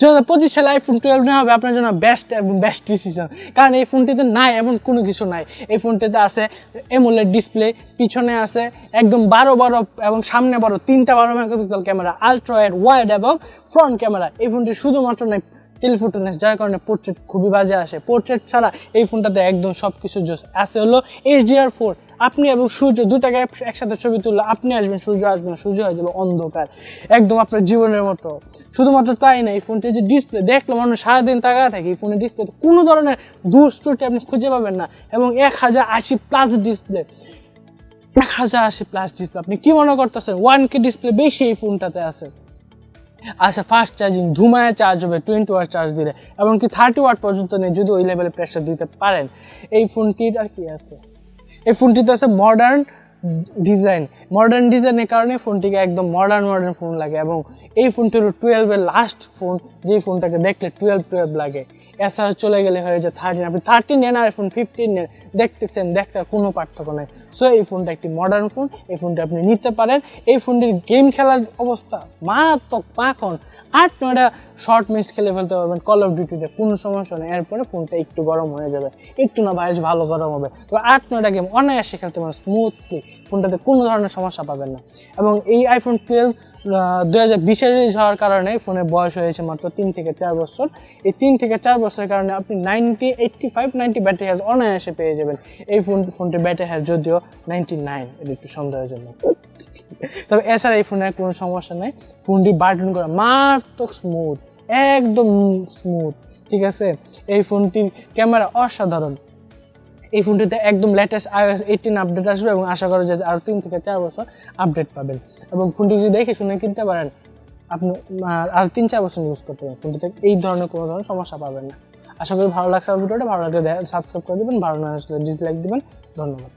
দু হাজার পঁচিশ সালে আইফোন টুয়েলভ নেওয়া হবে আপনার জন্য বেস্ট এবং বেস্ট ডিসিশন কারণ এই ফোনটিতে নাই এমন কোনো কিছু নাই। এই ফোনটিতে আছে এমোলেড ডিসপ্লে পিছনে আছে একদম বারো বারো এবং সামনে বারো, তিনটা বারো মেগাপিক্সেল ক্যামেরা আলট্রাওয়েড ওয়াইড এবং ফ্রন্ট ক্যামেরা এই ফোনটি শুধুমাত্র নাই টেলিফোটোনেস যার কারণে পোর্ট্রেট খুবই বাজে আসে। পোর্ট্রেট ছাড়া এই ফোনটাতে একদম সব কিছু জোস আছে হলো এইচডিআর ফোর আপনি এবং সূর্য দুটাকে এক- একসাথে ছবি তুললে আপনি আসবেন, সূর্য আসবেন সূর্য হয়ে যাবে অন্ধকার। একদম আপনার জীবনের মতো। শুধুমাত্র তাই না, এই ফোনটির যে ডিসপ্লে দেখলে মানুষ সারাদিন তাকায় থাকে, এই ফোনের ডিসপ্লেতে কোনো ধরনের দুষ্টুটি আপনি খুঁজে পাবেন না এবং এক হাজার আশি প্লাস ডিসপ্লে এক হাজার আশি প্লাস ডিসপ্লে আপনি কি মনে করতেছেন? ওয়ান কে ডিসপ্লে বেশি এই ফোনটাতে আছে। আচ্ছা ফাস্ট চার্জিং ধুমায় চার্জ হবে টোয়েন্টি ওয়াট চার্জ দিলে। এমনকি থার্টি ওয়াট পর্যন্ত নেই, যদি ওই লেভেলে প্রেশার দিতে পারেন। এই ফোনটির আর কি আছে? এই ফোনটিতে আছে মডার্ন ডিজাইন মডার্ন ডিজাইনের কারণে ফোনটিকে একদম মডার্ন মডার্ন ফোন লাগে এবং এই ফোনটি হলো টুয়েলভের লাস্ট ফোন যেই ফোনটাকে দেখলে টুয়েলভ টুয়েলভ লাগে। এছাড়া চলে গেলে হয়ে যায় থার্টিন আপনি থার্টিন নেন আর ফোন ফিফটিন নেন। দেখতেছেন, দেখতে কোনো পার্থক্য নেই। সো এই ফোনটা একটি মডার্ন ফোন এই ফোনটা আপনি নিতে পারেন। এই ফোনটির গেম খেলার অবস্থা মারাত্মক পাখন আট নয়টা শর্ট ম্যাচ খেলে ফেলতে পারবেন কল অফ ডিউটিতে কোনো সমস্যা নেই। এরপরে ফোনটা একটু গরম হয়ে যাবে। একটু না ভাই ভালো গরম হবে। তো আট নয়টা গেম অনায়াসে খেলতে পারেন স্মুথলি ফোনটাতে কোনো ধরনের সমস্যা পাবেন না। এবং এই আইফোন টুয়েলভ দু হাজার বিশে রিলিজ হওয়ার কারণে ফোনের বয়স হয়েছে মাত্র তিন থেকে চার বছর। এই তিন থেকে চার বছরের কারণে আপনি ninety eighty five ninety battery health অনায়াসে পেয়ে যাবেন। এই ফোন ফোনটির ব্যাটারি হেলথ যদিও নাইনটি নাইন এটা একটু সন্দেহের জন্য। তবে এছাড়া এই ফোনের কোনো সমস্যা নেই। ফোনটি বাটন করা মারাত্মক স্মুথ একদম স্মুথ ঠিক আছে? এই ফোনটির ক্যামেরা অসাধারণ। এই ফোনটিতে একদম লেটেস্ট আইওএস এইটিন আপডেট আসবে এবং আশা করা যায় আরও তিন থেকে চার বছর আপডেট পাবেন। এবং ফোনটি যদি দেখে শুনে কিনতে পারেন, আপনি আর তিন চার বছর ইউজ করতে পারেন। ফোনটিতে এই ধরনের কোনো ধরনের সমস্যা পাবেন না। আশা করি ভালো লাগছে ভিডিওটা। ভালো লাগলে সাবস্ক্রাইব করে দেবেন, ভালো না আসলে ডিসলাইক দেবেন। ধন্যবাদ।